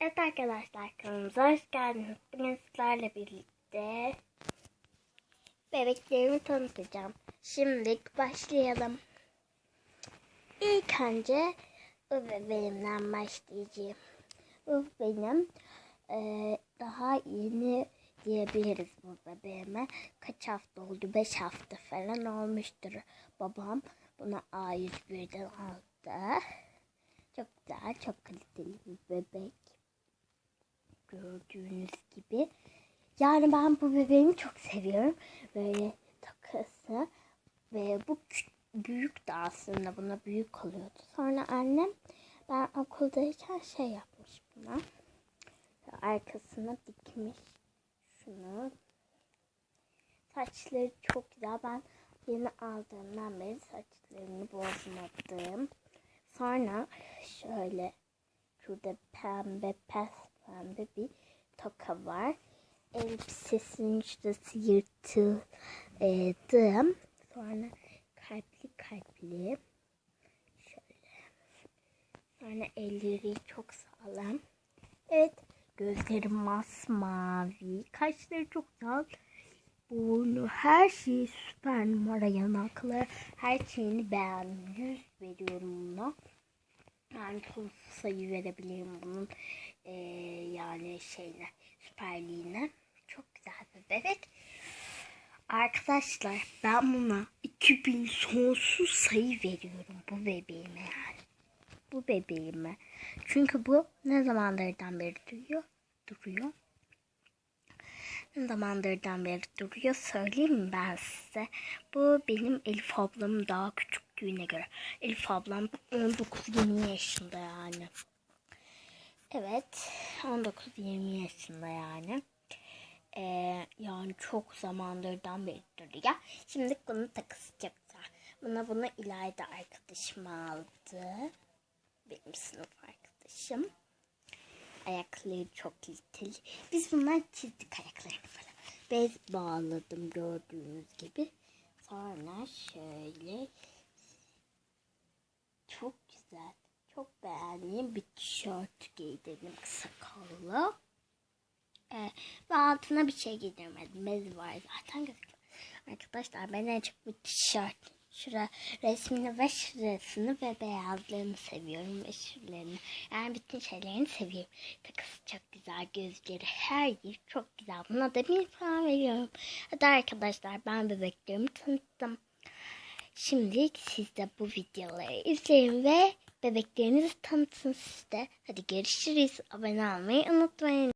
Evet arkadaşlar kanalımıza hoş geldiniz. Bugün sizlerle birlikte bebeklerimi tanıtacağım. Şimdilik başlayalım. İlk önce bebeğimden başlayacağım. Bu benim eee, daha yeni diyebiliriz bu bebeğime. Kaç hafta oldu? 5 hafta falan olmuştur. Babam bunu A101'den aldı. Çok güzel, çok kaliteli bir bebek. Gördüğünüz gibi. Yani ben bu bebeğimi çok seviyorum. Böyle takası. Ve bu büyük de aslında buna büyük oluyordu. Sonra annem ben okuldayken şey yapmış buna. Arkasına dikmiş şunu. Saçları çok güzel. Ben yeni aldığımdan beri saçlarını bozmadım. Sonra şöyle şurada pembe pes pembe bir toka var. Elbisesinin şurası yırtıldı. Sonra kalpli kalpli. Şöyle. Sonra elleri çok sağlam. Evet. Gözleri masmavi. Kaşları çok güzel. Burnu her şeyi süper numara yanakları her şeyini beğendim. 100 veriyorum buna. Yani son sayı verebilirim bunun eee, yani şeyine süperliğine. Çok güzel bir bebek. Arkadaşlar ben buna 2000 sonsuz sayı veriyorum bu bebeğime yani. Bu bebeğime. Çünkü bu ne zamanlardan beri duruyor? Duruyor. Ne zamanlardan beri duruyor söyleyeyim ben size. Bu benim Elif ablamın daha küçüklüğüne göre. Elif ablam 19-20 yaşında yani. Evet 19-20 yaşında yani. Ee, yani çok zamanlardan beri duruyor. Şimdi bunu güzel. Buna bunu İlayda arkadaşım aldı. Benim sınıf arkadaşım. Ayakları çok kaliteli. Biz bundan çizdik ayaklarını falan. Bez bağladım gördüğünüz gibi. Sonra şöyle güzel, çok beğendiğim bir tişört giydirdim kısa kollu. Ee, ve altına bir şey giydirmedim. Bez var zaten gözüküyor. Arkadaşlar ben en çok bu tişört şura resmini ve şurasını ve beyazlarını seviyorum ve şuralarını. Yani bütün şeylerini seviyorum. Takısı çok güzel, gözleri her yer çok güzel. Buna da bir puan veriyorum. Hadi arkadaşlar ben bebeklerimi tanıttım. Şimdilik siz de bu videoları izleyin ve bebeklerinizi tanıtın siz. Hadi görüşürüz. Abone olmayı unutmayın.